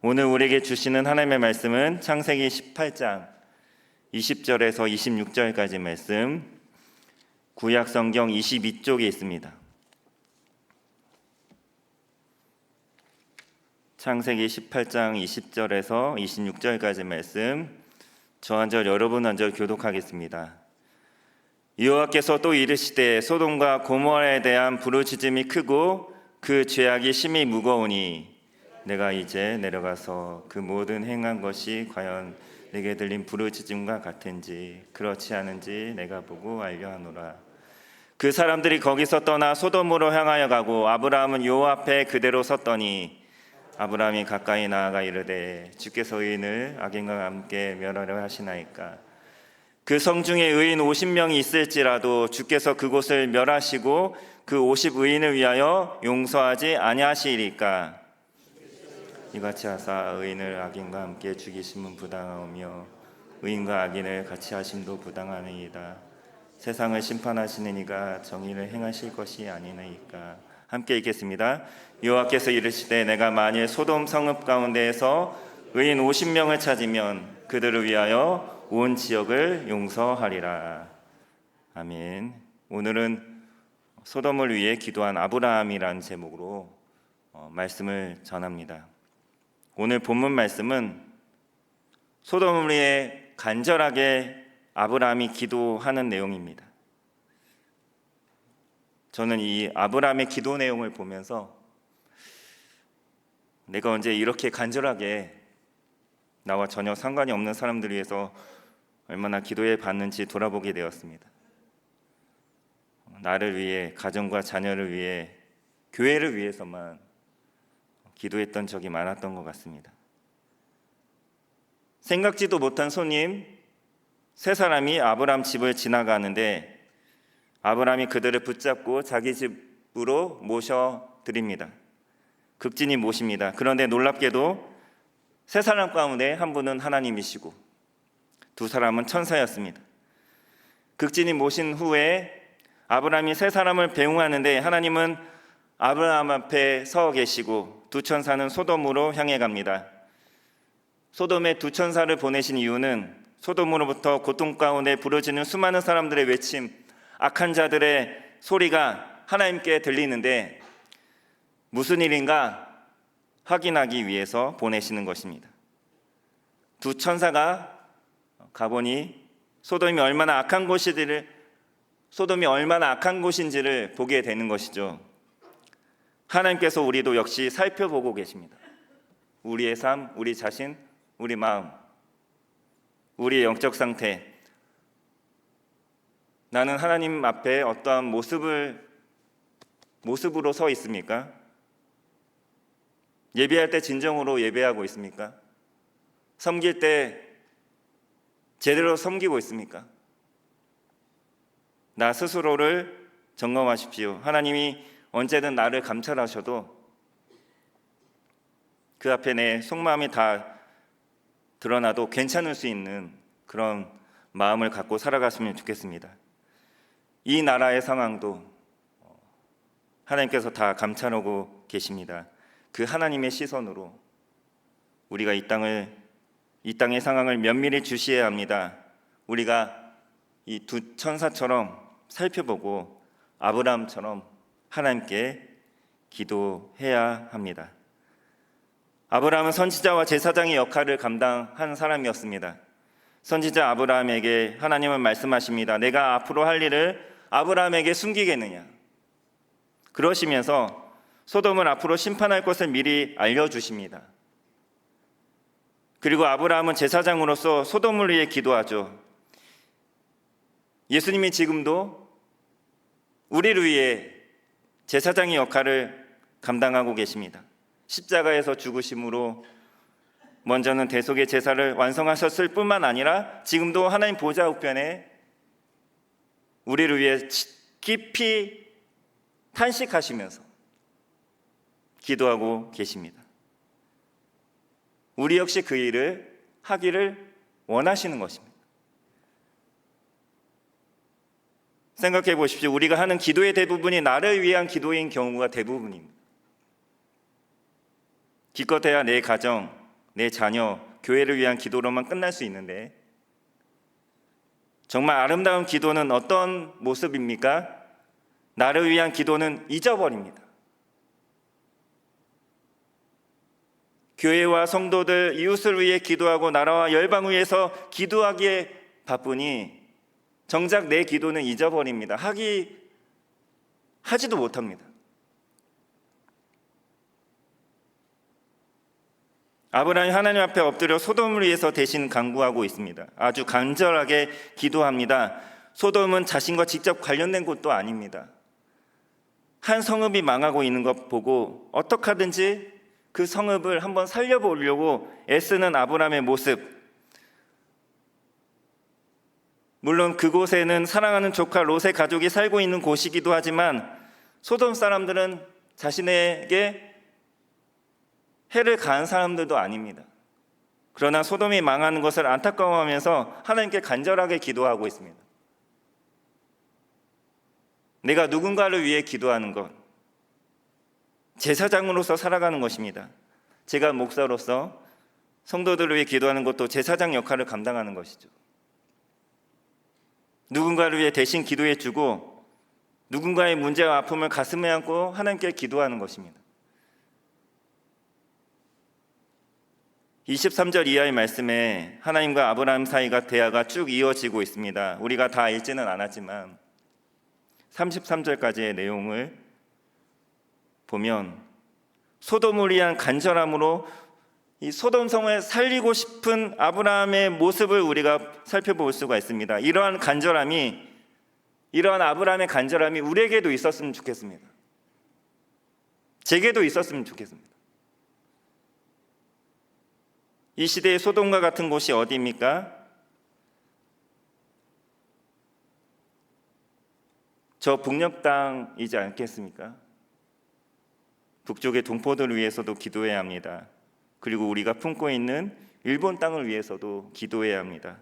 오늘 우리에게 주시는 하나님의 말씀은 창세기 18장 20절에서 26절까지 말씀 구약 성경 22쪽에 있습니다. 창세기 18장 20절에서 26절까지 말씀 저 한 절 여러분 한 절 교독하겠습니다. 여호와께서 또 이르시되 소돔과 고모라에 대한 부르짖음이 크고 그 죄악이 심히 무거우니 내가 이제 내려가서 그 모든 행한 것이 과연 내게 들린 부르짖음과 같은지 그렇지 않은지 내가 보고 알려 하노라. 그 사람들이 거기서 떠나 소돔으로 향하여 가고 아브라함은 여호와 앞에 그대로 섰더니 아브라함이 가까이 나아가 이르되 주께서 의인을 악인과 함께 멸하려 하시나이까 그 성중에 의인 50명이 있을지라도 주께서 그곳을 멸하시고 그 50 의인을 위하여 용서하지 아니하시리까 이같이 하사 의인을 악인과 함께 죽이심은 부당하오며 의인과 악인을 같이 하심도 부당하니이다 세상을 심판하시는 이가 정의를 행하실 것이 아니니까 함께 읽겠습니다 여호와께서 이르시되 내가 만일 소돔 성읍 가운데에서 의인 50명을 찾으면 그들을 위하여 온 지역을 용서하리라. 아멘. 오늘은 소돔을 위해 기도한 아브라함이라는 제목으로 어, 말씀을 전합니다. 오늘 본문 말씀은 위해 간절하게 아브라함이 기도하는 내용입니다. 저는 이 아브라함의 기도 내용을 보면서 내가 언제 이렇게 간절하게 나와 전혀 상관이 없는 사람들 위해서 얼마나 기도해 봤는지 돌아보게 되었습니다. 나를 위해 가정과 자녀를 위해 교회를 위해서만 기도했던 적이 많았던 것 같습니다. 생각지도 못한 손님 세 사람이 아브람 집을 지나가는데 아브람이 그들을 붙잡고 자기 집으로 모셔 드립니다. 극진히 모십니다. 그런데 놀랍게도 세 사람 가운데 한 분은 하나님이시고 두 사람은 천사였습니다. 극진히 모신 후에 아브라함이 세 사람을 배웅하는데 하나님은 아브라함 앞에 서 계시고 두 천사는 소돔으로 향해 갑니다. 소돔에 두 천사를 보내신 이유는 소돔으로부터 고통 가운데 부러지는 수많은 사람들의 외침, 악한 자들의 소리가 하나님께 들리는데 무슨 일인가 확인하기 위해서 보내시는 것입니다. 두 천사가 가보니 소돔이 얼마나 악한 곳이를 소돔이 얼마나 악한 곳인지를 보게 되는 것이죠. 하나님께서 우리도 역시 살펴보고 계십니다. 우리의 삶, 우리 자신, 우리 마음, 우리의 영적 상태. 나는 하나님 앞에 어떠한 모습을 모습으로 서 있습니까? 예배할 때 진정으로 예배하고 있습니까? 섬길 때 제대로 섬기고 있습니까? 나 스스로를 점검하십시오. 하나님이 언제든 나를 감찰하셔도 그 앞에 내 속마음이 다 드러나도 괜찮을 수 있는 그런 마음을 갖고 살아갔으면 좋겠습니다. 이 나라의 상황도 하나님께서 다 감찰하고 계십니다. 그 하나님의 시선으로 우리가 이 땅을 이 땅의 상황을 면밀히 주시해야 합니다. 우리가 이 두 천사처럼 살펴보고 아브라함처럼 하나님께 기도해야 합니다. 아브라함은 선지자와 제사장의 역할을 감당한 사람이었습니다. 선지자 아브라함에게 하나님은 말씀하십니다. 내가 앞으로 할 일을 아브라함에게 숨기겠느냐? 그러시면서 소돔을 앞으로 심판할 것을 미리 알려주십니다. 그리고 아브라함은 제사장으로서 소돔을 위해 기도하죠. 예수님이 지금도 우리를 위해 제사장의 역할을 감당하고 계십니다. 십자가에서 죽으심으로 먼저는 대속의 제사를 완성하셨을 뿐만 아니라 지금도 하나님 보좌 우편에 우리를 위해 깊이 탄식하시면서 기도하고 계십니다. 우리 역시 그 일을 하기를 원하시는 것입니다. 생각해 보십시오. 우리가 하는 기도의 대부분이 나를 위한 기도인 경우가 대부분입니다. 기껏해야 내 가정, 내 자녀, 교회를 위한 기도로만 끝날 수 있는데 정말 아름다운 기도는 어떤 모습입니까? 나를 위한 기도는 잊어버립니다. 교회와 성도들 이웃을 위해 기도하고 나라와 열방을 위해서 기도하기에 바쁘니 정작 내 기도는 잊어버립니다. 하기 하지도 못합니다. 아브라함이 하나님 앞에 엎드려 소돔을 위해서 대신 간구하고 있습니다. 아주 간절하게 기도합니다. 소돔은 자신과 직접 관련된 곳도 아닙니다. 한 성읍이 망하고 있는 것 보고 어떻게 하든지 그 성읍을 한번 살려보려고 애쓰는 아브라함의 모습. 물론 그곳에는 사랑하는 조카 롯의 가족이 살고 있는 곳이기도 하지만 소돔 사람들은 자신에게 해를 가한 사람들도 아닙니다. 그러나 소돔이 망하는 것을 안타까워하면서 하나님께 간절하게 기도하고 있습니다. 내가 누군가를 위해 기도하는 것, 제사장으로서 살아가는 것입니다. 제가 목사로서 성도들을 위해 기도하는 것도 제사장 역할을 감당하는 것이죠. 누군가를 위해 대신 기도해 주고 누군가의 문제와 아픔을 가슴에 안고 하나님께 기도하는 것입니다. 23절 이하의 말씀에 하나님과 아브라함 사이가 대화가 쭉 이어지고 있습니다. 우리가 다 읽지는 않았지만 33절까지의 내용을 보면 소돔을 위한 간절함으로 이 소돔 성을 살리고 싶은 아브라함의 모습을 우리가 살펴볼 수가 있습니다. 이러한 간절함이 이러한 아브라함의 간절함이 우리에게도 있었으면 좋겠습니다. 제게도 있었으면 좋겠습니다. 이 시대의 소돔과 같은 곳이 어디입니까? 저 북녘 땅이지 않겠습니까? 북쪽의 동포들을 위해서도 기도해야 합니다. 그리고 우리가 품고 있는 일본 땅을 위해서도 기도해야 합니다.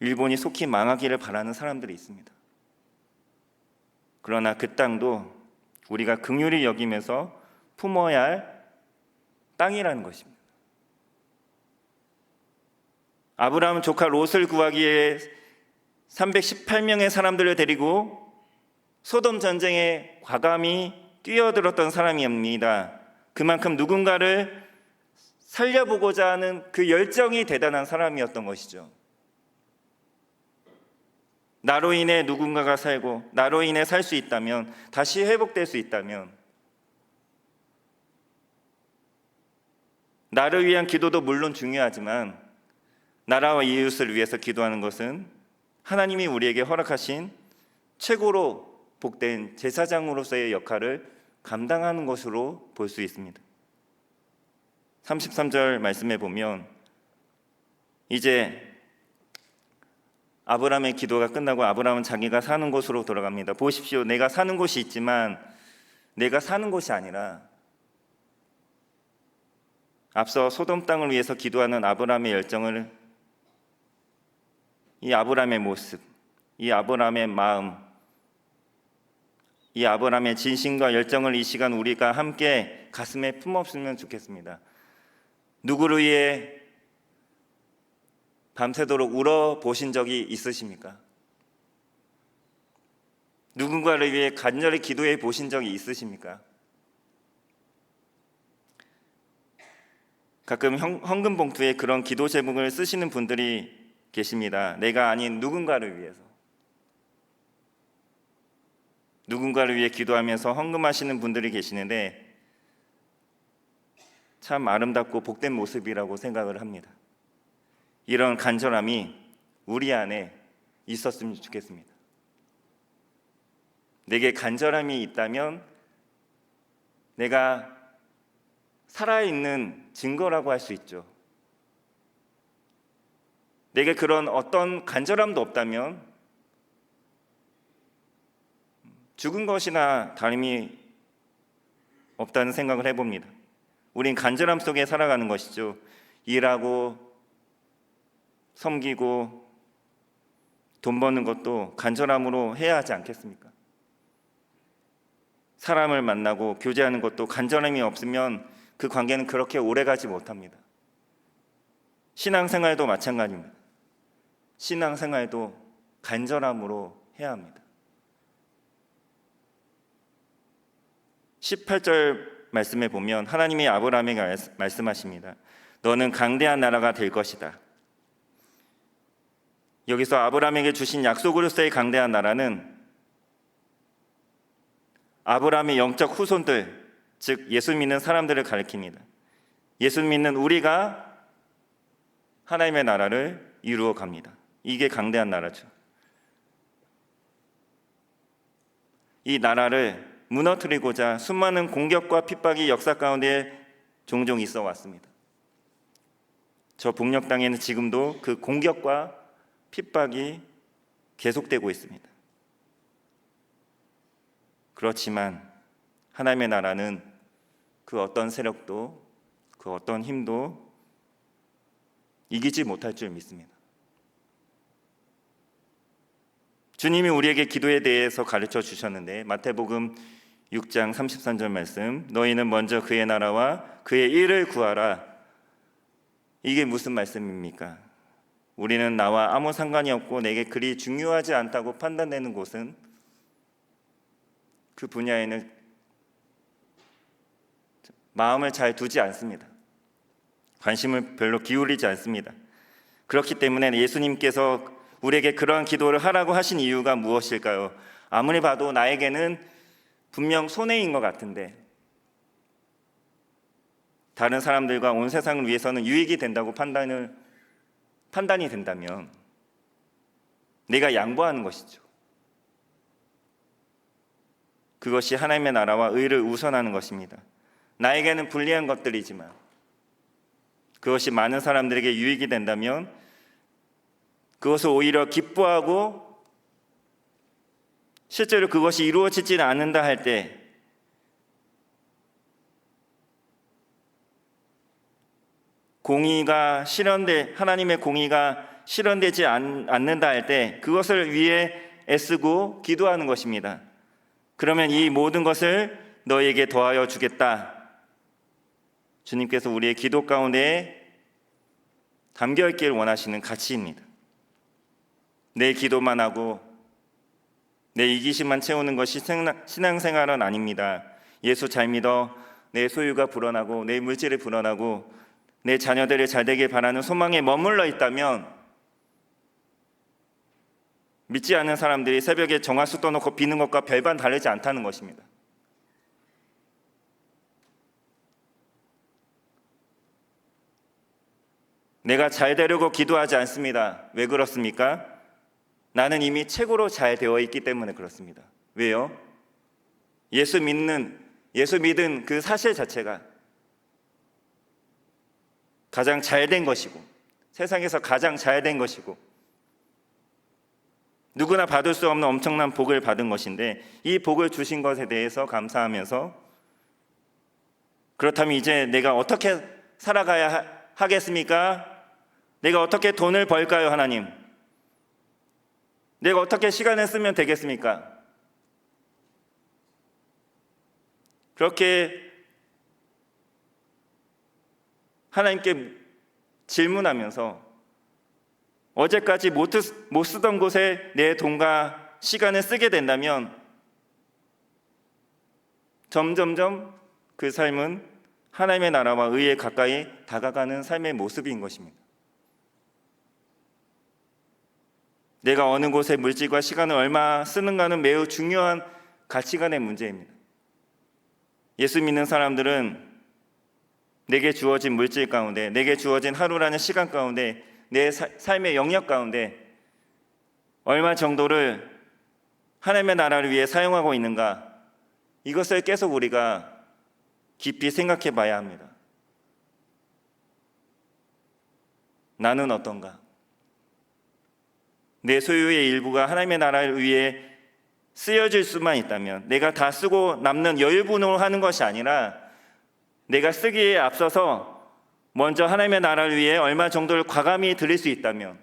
일본이 속히 망하기를 바라는 사람들이 있습니다. 그러나 그 땅도 우리가 긍휼히 여기면서 품어야 할 땅이라는 것입니다. 아브라함 조카 롯을 구하기 위해 318명의 사람들을 데리고 소돔 전쟁에 과감히 뛰어들었던 사람이옵니다. 그만큼 누군가를 살려보고자 하는 그 열정이 대단한 사람이었던 것이죠. 나로 인해 누군가가 살고 나로 인해 살 수 있다면 다시 회복될 수 있다면 나를 위한 기도도 물론 중요하지만 나라와 이웃을 위해서 기도하는 것은 하나님이 우리에게 허락하신 최고로 복된 제사장으로서의 역할을 감당하는 것으로 볼 수 있습니다. 33절 말씀에 보면 이제 아브라함의 기도가 끝나고 아브라함은 자기가 사는 곳으로 돌아갑니다. 보십시오. 내가 사는 곳이 있지만 내가 사는 곳이 아니라 앞서 소돔 땅을 위해서 기도하는 아브라함의 열정을 이 아브라함의 모습, 이 아브라함의 마음, 이 아브라함의 진심과 열정을 이 시간 우리가 함께 가슴에 품었으면 좋겠습니다. 누구를 위해 밤새도록 울어 보신 적이 있으십니까? 누군가를 위해 간절히 기도해 보신 적이 있으십니까? 가끔 헌금 봉투에 그런 기도 제목을 쓰시는 분들이 계십니다. 내가 아닌 누군가를 위해서. 누군가를 위해 기도하면서 헌금하시는 분들이 계시는데 참 아름답고 복된 모습이라고 생각을 합니다. 이런 간절함이 우리 안에 있었으면 좋겠습니다. 내게 간절함이 있다면 내가 살아있는 증거라고 할 수 있죠. 내게 그런 어떤 간절함도 없다면 죽은 것이나 다름이 없다는 생각을 해봅니다. 우린 간절함 속에 살아가는 것이죠. 일하고 섬기고 돈 버는 것도 간절함으로 해야 하지 않겠습니까? 사람을 만나고 교제하는 것도 간절함이 없으면 그 관계는 그렇게 오래 가지 못합니다. 신앙생활도 마찬가지입니다. 신앙생활도 간절함으로 해야 합니다. 18절 말씀에 보면 하나님이 아브라함에게 말씀- 말씀하십니다. 너는 강대한 나라가 될 것이다. 여기서 아브라함에게 주신 약속으로서의 강대한 나라는 아브라함의 영적 후손들, 즉 예수 믿는 사람들을 가리킵니다. 예수 믿는 우리가 하나님의 나라를 이루어 갑니다. 이게 강대한 나라죠. 이 나라를 무너뜨리고자 수많은 공격과 핍박이 역사 가운데 종종 있어 왔습니다. 저 북녘 땅에는 지금도 그 공격과 핍박이 계속되고 있습니다. 그렇지만 하나님의 나라는 그 어떤 세력도 그 어떤 힘도 이기지 못할 줄 믿습니다. 주님이 우리에게 기도에 대해서 가르쳐 주셨는데 마태복음 6장 33절 말씀 너희는 먼저 그의 나라와 그의 일을 구하라 이게 무슨 말씀입니까? 우리는 나와 아무 상관이 없고 내게 그리 중요하지 않다고 판단되는 곳은 그 분야에는 마음을 잘 두지 않습니다. 관심을 별로 기울이지 않습니다. 그렇기 때문에 예수님께서 우리에게 그러한 기도를 하라고 하신 이유가 무엇일까요? 아무리 봐도 나에게는 분명 손해인 것 같은데 다른 사람들과 온 세상을 위해서는 유익이 된다고 판단을 판단이 된다면 내가 양보하는 것이죠. 그것이 하나님의 나라와 의를 우선하는 것입니다. 나에게는 불리한 것들이지만 그것이 많은 사람들에게 유익이 된다면 그것을 오히려 기뻐하고 실제로 그것이 이루어지지는 않는다 할 때 공의가 실현돼 하나님의 공의가 실현되지 않, 않는다 할 때 그것을 위해 애쓰고 기도하는 것입니다. 그러면 이 모든 것을 너에게 더하여 주겠다. 주님께서 우리의 기도 가운데 담겨 있길 원하시는 가치입니다. 내 기도만 하고 내 이기심만 채우는 것이 신앙생활은 아닙니다. 예수 잘 믿어 내 소유가 불어나고 내 물질이 불어나고 내 자녀들이 잘 되길 바라는 소망에 머물러 있다면 믿지 않는 사람들이 새벽에 정화수 떠놓고 비는 것과 별반 다르지 않다는 것입니다. 내가 잘 되려고 기도하지 않습니다. 왜 그렇습니까? 나는 이미 최고로 잘 되어 있기 때문에 그렇습니다. 왜요? 예수 믿는, 예수 믿은 그 사실 자체가 가장 잘 된 것이고, 세상에서 가장 잘 된 것이고, 누구나 받을 수 없는 엄청난 복을 받은 것인데, 이 복을 주신 것에 대해서 감사하면서, 그렇다면 이제 내가 어떻게 살아가야 하겠습니까? 내가 어떻게 돈을 벌까요, 하나님? 내가 어떻게 시간을 쓰면 되겠습니까? 그렇게 하나님께 질문하면서 어제까지 못, 쓰던 곳에 내 돈과 시간을 쓰게 된다면 점점점 그 삶은 하나님의 나라와 의에 가까이 다가가는 삶의 모습인 것입니다. 내가 어느 곳에 물질과 시간을 얼마 쓰는가는 매우 중요한 가치관의 문제입니다. 예수 믿는 사람들은 내게 주어진 물질 가운데, 내게 주어진 하루라는 시간 가운데, 내 사, 삶의 영역 가운데 얼마 정도를 하나님의 나라를 위해 사용하고 있는가? 이것을 계속 우리가 깊이 생각해 봐야 합니다. 나는 어떤가? 내 소유의 일부가 하나님의 나라를 위해 쓰여질 수만 있다면 내가 다 쓰고 남는 여유분으로 하는 것이 아니라 내가 쓰기에 앞서서 먼저 하나님의 나라를 위해 얼마 정도를 과감히 드릴 수 있다면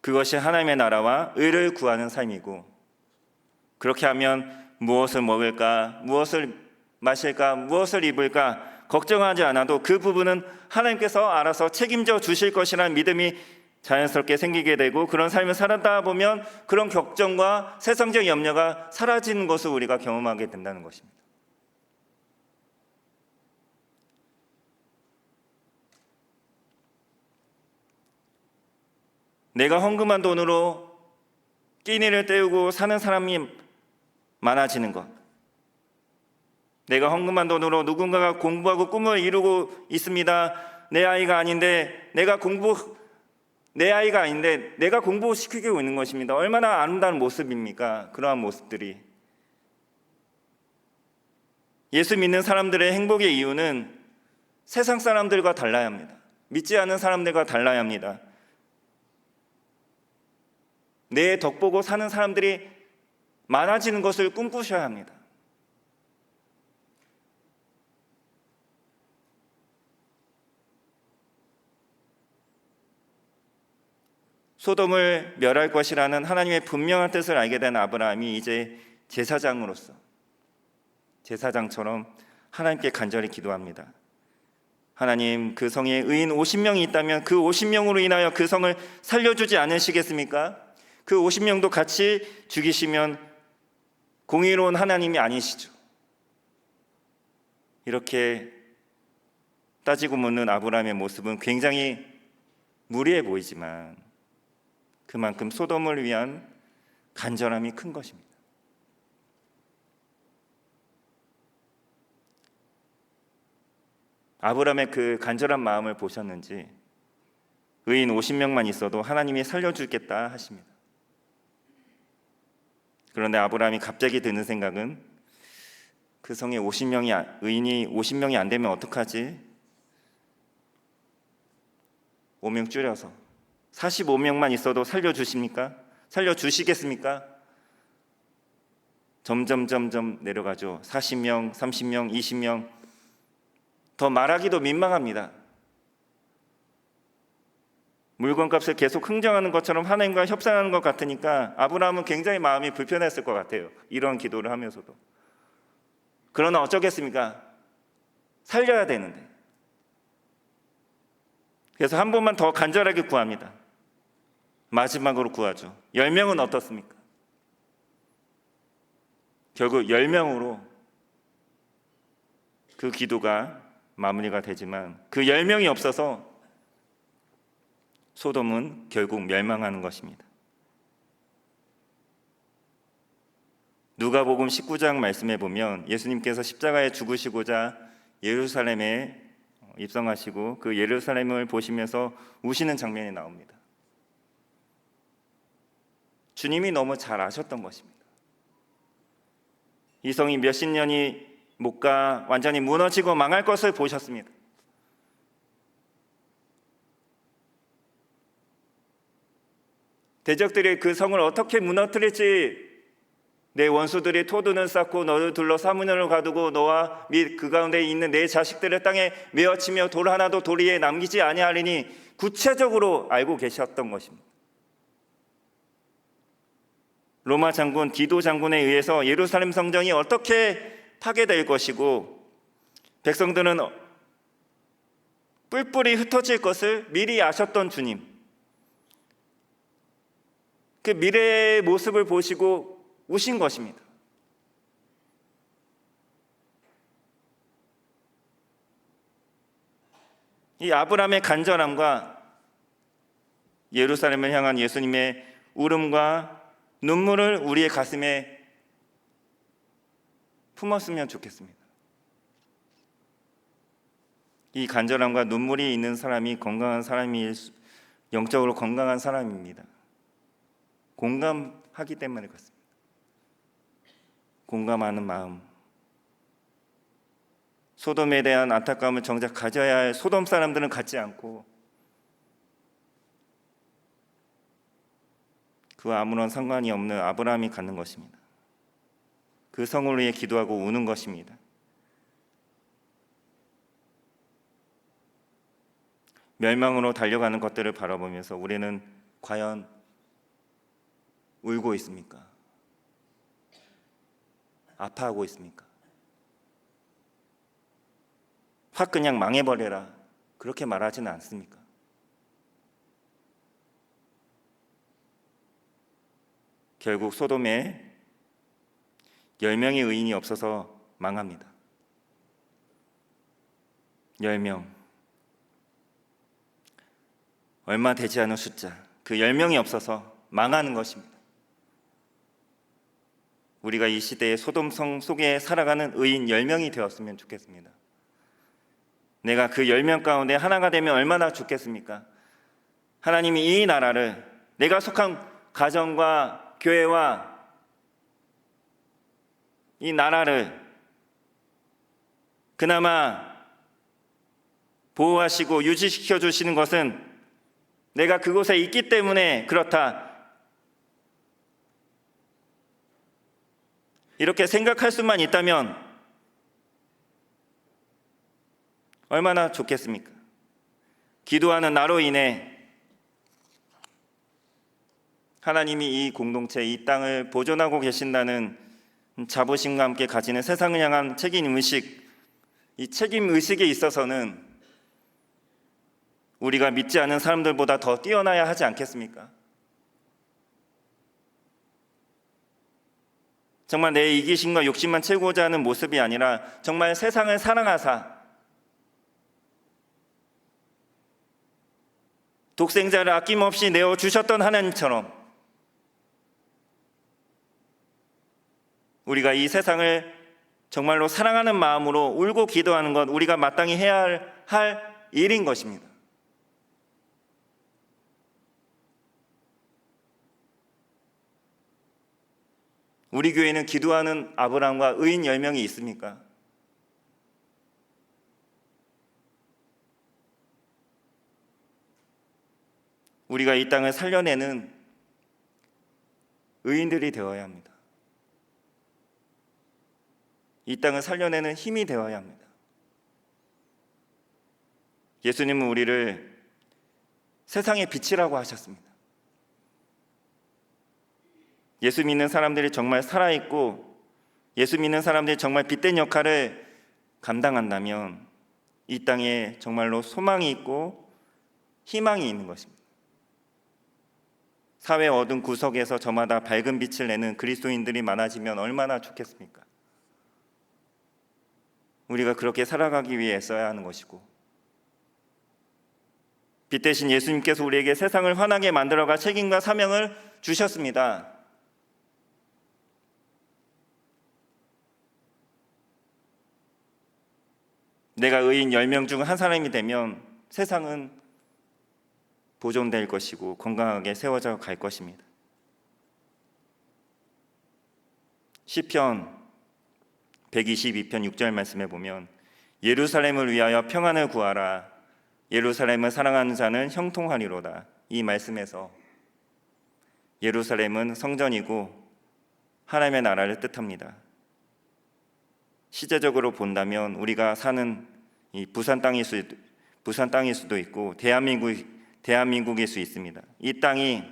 그것이 하나님의 나라와 의를 구하는 삶이고 그렇게 하면 무엇을 먹을까, 무엇을 마실까, 무엇을 입을까 걱정하지 않아도 그 부분은 하나님께서 알아서 책임져 주실 것이라는 믿음이 자연스럽게 생기게 되고 그런 삶을 살다 보면 그런 걱정과 세상적 염려가 사라지는 것을 우리가 경험하게 된다는 것입니다. 내가 헌금한 돈으로 끼니를 때우고 사는 사람이 많아지는 것. 내가 헌금한 돈으로 누군가가 공부하고 꿈을 이루고 있습니다. 내 아이가 아닌데 내가 공부 내 아이가 아닌데 내가 공부시키고 있는 것입니다. 얼마나 아름다운 모습입니까? 그러한 모습들이 예수 믿는 사람들의 행복의 이유는 세상 사람들과 달라야 합니다. 믿지 않는 사람들과 달라야 합니다. 내 덕보고 사는 사람들이 많아지는 것을 꿈꾸셔야 합니다. 소돔을 멸할 것이라는 하나님의 분명한 뜻을 알게 된 아브라함이 이제 제사장으로서 제사장처럼 하나님께 간절히 기도합니다. 하나님 그 성에 의인 50명이 있다면 그 50명으로 인하여 그 성을 살려주지 않으시겠습니까? 그 50명도 같이 죽이시면 공의로운 하나님이 아니시죠. 이렇게 따지고 묻는 아브라함의 모습은 굉장히 무리해 보이지만 그만큼 소돔을 위한 간절함이 큰 것입니다. 아브라함의 그 간절한 마음을 보셨는지 의인 50명만 있어도 하나님이 살려주겠다 하십니다. 그런데 아브라함이 갑자기 드는 생각은 그 성에 50명이 의인이 50명이 안 되면 어떡하지? 5명 줄여서 45명만 있어도 살려 주십니까? 살려 주시겠습니까? 점점 점점 내려가죠. 40명, 30명, 20명 더 말하기도 민망합니다. 물건값을 계속 흥정하는 것처럼 하나님과 협상하는 것 같으니까 아브라함은 굉장히 마음이 불편했을 것 같아요. 이런 기도를 하면서도. 그러나 어쩌겠습니까? 살려야 되는데. 그래서 한 번만 더 간절하게 구합니다. 마지막으로 구하죠. 10명은 어떻습니까? 결국 10명으로 그 기도가 마무리가 되지만 그 10명이 없어서 소돔은 결국 멸망하는 것입니다. 누가복음 19장 말씀해 보면 예수님께서 십자가에 죽으시고자 예루살렘에 입성하시고 그 예루살렘을 보시면서 우시는 장면이 나옵니다. 주님이 너무 잘 아셨던 것입니다. 이 성이 몇십 년이 못 가 완전히 무너지고 망할 것을 보셨습니다. 대적들이 그 성을 어떻게 무너뜨릴지 내 원수들이 토둔을 쌓고 너를 둘러 사문을 가두고 너와 및 그 가운데 있는 내 자식들을 땅에 메어치며 돌 하나도 도리에 남기지 아니하리니 구체적으로 알고 계셨던 것입니다. 로마 장군 디도 장군에 의해서 예루살렘 성전이 어떻게 파괴될 것이고 백성들은 뿔뿔이 흩어질 것을 미리 아셨던 주님. 그 미래의 모습을 보시고 우신 것입니다. 이 아브라함의 간절함과 예루살렘을 향한 예수님의 울음과 눈물을 우리의 가슴에 품었으면 좋겠습니다. 이 간절함과 눈물이 있는 사람이 건강한 사람이 영적으로 건강한 사람입니다. 공감하기 때문에 그렇습니다. 공감하는 마음. 소돔에 대한 안타까움을 정작 가져야 할 소돔 사람들은 갖지 않고 그 아무런 상관이 없는 아브라함이 갖는 것입니다. 그 성을 위해 기도하고 우는 것입니다. 멸망으로 달려가는 것들을 바라보면서 우리는 과연 울고 있습니까? 아파하고 있습니까? 확 그냥 망해버려라 그렇게 말하지는 않습니까? 결국 소돔에 10명의 의인이 없어서 망합니다. 10명. 얼마 되지 않은 숫자. 그 10명이 없어서 망하는 것입니다. 우리가 이 시대의 소돔성 속에 살아가는 의인 10명이 되었으면 좋겠습니다. 내가 그 10명 가운데 하나가 되면 얼마나 좋겠습니까? 하나님이 이 나라를 내가 속한 가정과 교회와 이 나라를 그나마 보호하시고 유지시켜 주시는 것은 내가 그곳에 있기 때문에 그렇다. 이렇게 생각할 수만 있다면 얼마나 좋겠습니까? 기도하는 나로 인해 하나님이 이 공동체, 이 땅을 보존하고 계신다는 자부심과 함께 가지는 세상을 향한 책임 의식, 이 책임 의식에 있어서는 우리가 믿지 않은 사람들보다 더 뛰어나야 하지 않겠습니까? 정말 내 이기심과 욕심만 채우고자 하는 모습이 아니라 정말 세상을 사랑하사 독생자를 아낌없이 내어 주셨던 하나님처럼 우리가 이 세상을 정말로 사랑하는 마음으로 울고 기도하는 것 우리가 마땅히 해야 할, 할 일인 것입니다. 우리 교회는 기도하는 아브라함과 의인 10명이 있습니까? 우리가 이 땅을 살려내는 의인들이 되어야 합니다. 이 땅을 살려내는 힘이 되어야 합니다. 예수님은 우리를 세상의 빛이라고 하셨습니다. 예수 믿는 사람들이 정말 살아있고 예수 믿는 사람들이 정말 빛된 역할을 감당한다면 이 땅에 정말로 소망이 있고 희망이 있는 것입니다. 사회 어두운 구석에서 저마다 밝은 빛을 내는 그리스도인들이 많아지면 얼마나 좋겠습니까? 우리가 그렇게 살아가기 위해 써야 하는 것이고 빛 대신 예수님께서 우리에게 세상을 환하게 만들어갈 책임과 사명을 주셨습니다. 내가 의인 10명 중 한 사람이 되면 세상은 보존될 것이고 건강하게 세워져 갈 것입니다. 시편 122편 6절 말씀에 보면 예루살렘을 위하여 평안을 구하라 예루살렘을 사랑하는 자는 형통하리로다. 이 말씀에서 예루살렘은 성전이고 하나님의 나라를 뜻합니다. 시제적으로 본다면 우리가 사는 이 부산 땅일 수 부산 땅일 수도 있고 대한민국 대한민국일 수 있습니다. 이 땅이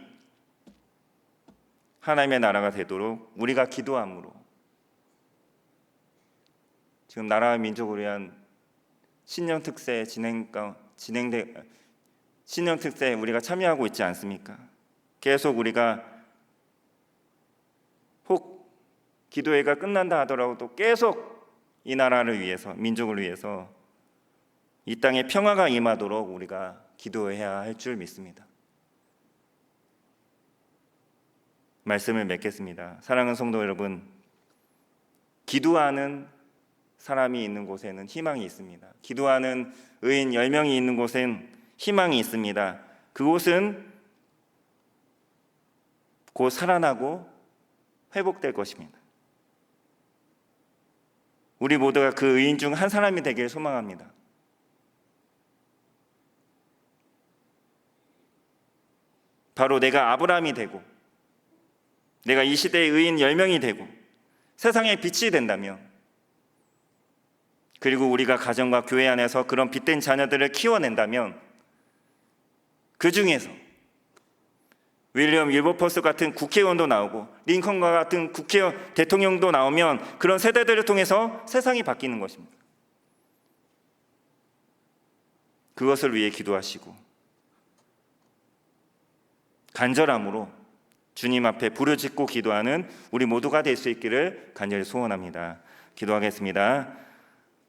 하나님의 나라가 되도록 우리가 기도함으로 지금 나라와 민족을 위한 신년 특세 진행 진행돼 신년 특세에 우리가 참여하고 있지 않습니까? 계속 우리가 혹 기도회가 끝난다 하더라도 계속 이 나라를 위해서 민족을 위해서 이 땅에 평화가 임하도록 우리가 기도해야 할 줄 믿습니다. 말씀을 맺겠습니다. 사랑하는 성도 여러분, 기도하는 사람이 있는 곳에는 희망이 있습니다. 기도하는 의인 10명이 있는 곳엔 희망이 있습니다. 그곳은 곧 살아나고 회복될 것입니다. 우리 모두가 그 의인 중 한 사람이 되길 소망합니다. 바로 내가 아브라함이 되고 내가 이 시대의 의인 10명이 되고 세상의 빛이 된다면 그리고 우리가 가정과 교회 안에서 그런 빛된 자녀들을 키워낸다면 그 중에서 윌리엄 윌버퍼스 같은 국회의원도 나오고 링컨과 같은 국회의원 대통령도 나오면 그런 세대들을 통해서 세상이 바뀌는 것입니다. 그것을 위해 기도하시고 간절함으로 주님 앞에 부르짖고 기도하는 우리 모두가 될 수 있기를 간절히 소원합니다. 기도하겠습니다.